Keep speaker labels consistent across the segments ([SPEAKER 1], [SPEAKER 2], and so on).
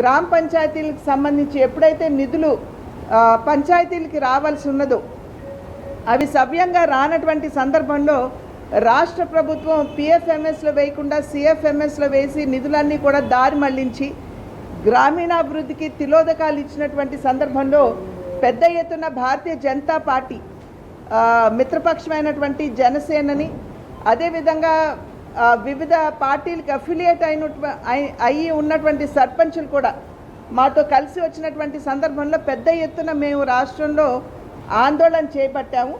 [SPEAKER 1] గ్రామ పంచాయతీలకు సంబంధించి ఎప్పుడైతే నిధులు పంచాయతీలకి రావాల్సి ఉన్నదో అవి సవ్యంగా రానటువంటి సందర్భంలో రాష్ట్ర ప్రభుత్వం పిఎఫ్ఎంఎస్లో వేయకుండా సిఎఫ్ఎంఎస్లో వేసి నిధులన్నీ కూడా దారి మళ్ళించి గ్రామీణాభివృద్ధికి తిలోదకాలు ఇచ్చినటువంటి సందర్భంలో పెద్ద ఎత్తున భారతీయ జనతా పార్టీ మిత్రపక్షమైనటువంటి జనసేనని అదేవిధంగా వివిధ పార్టీలకు అఫిలియేట్ అయిన అయి ఉన్నటువంటి సర్పంచులు కూడా మాతో కలిసి వచ్చినటువంటి సందర్భంలో పెద్ద ఎత్తున మేము రాష్ట్రంలో ఆందోళన చేపట్టాము.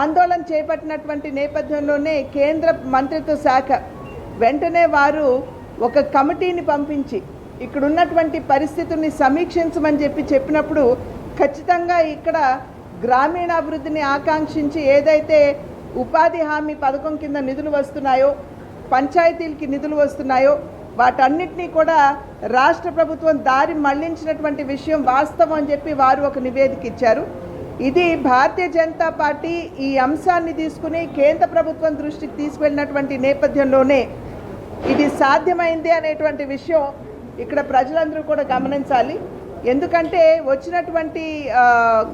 [SPEAKER 1] ఆందోళన చేపట్టినటువంటి నేపథ్యంలోనే కేంద్ర మంత్రిత్వ శాఖ వెంటనే వారు ఒక కమిటీని పంపించి ఇక్కడ ఉన్నటువంటి పరిస్థితుల్ని సమీక్షించమని చెప్పి చెప్పినప్పుడు ఖచ్చితంగా ఇక్కడ గ్రామీణాభివృద్ధిని ఆకాంక్షించి ఏదైతే ఉపాధి హామీ పథకం కింద నిధులు వస్తున్నాయో పంచాయతీలకి నిధులు వస్తున్నాయో వాటన్నిటినీ కూడా రాష్ట్ర ప్రభుత్వం దారి మళ్ళించినటువంటి విషయం వాస్తవం అని చెప్పి వారు ఒక నివేదిక ఇచ్చారు. ఇది భారతీయ జనతా పార్టీ ఈ అంశాన్ని తీసుకుని కేంద్ర ప్రభుత్వం దృష్టికి తీసుకెళ్ళినటువంటి నేపథ్యంలోనే ఇది సాధ్యమైంది అనేటువంటి విషయం ఇక్కడ ప్రజలందరూ కూడా గమనించాలి. ఎందుకంటే వచ్చినటువంటి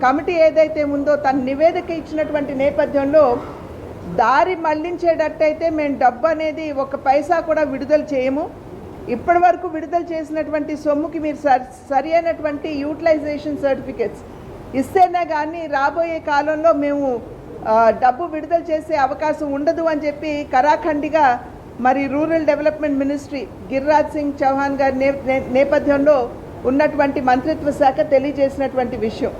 [SPEAKER 1] కమిటీ ఏదైతే ఉందో తన నివేదిక ఇచ్చినటువంటి నేపథ్యంలో దారి మళ్ళించేటట్టయితే మేము డబ్బు అనేది ఒక పైసా కూడా విడుదల చేయము. ఇప్పటి వరకు విడుదల చేసినటువంటి సొమ్ముకి మీరు సరి సరి అయినటువంటి యూటిలైజేషన్ సర్టిఫికెట్స్ ఇస్తేనే కానీ రాబోయే కాలంలో మేము డబ్బు విడుదల చేసే అవకాశం ఉండదు అని చెప్పి కరాఖండిగా మరి rural development ministry Giriraj Singh Chouhan గారి నే- నేపథ్యంలో ఉన్నటువంటి మంత్రిత్వ శాఖ తెలియజేసినటువంటి విషయం.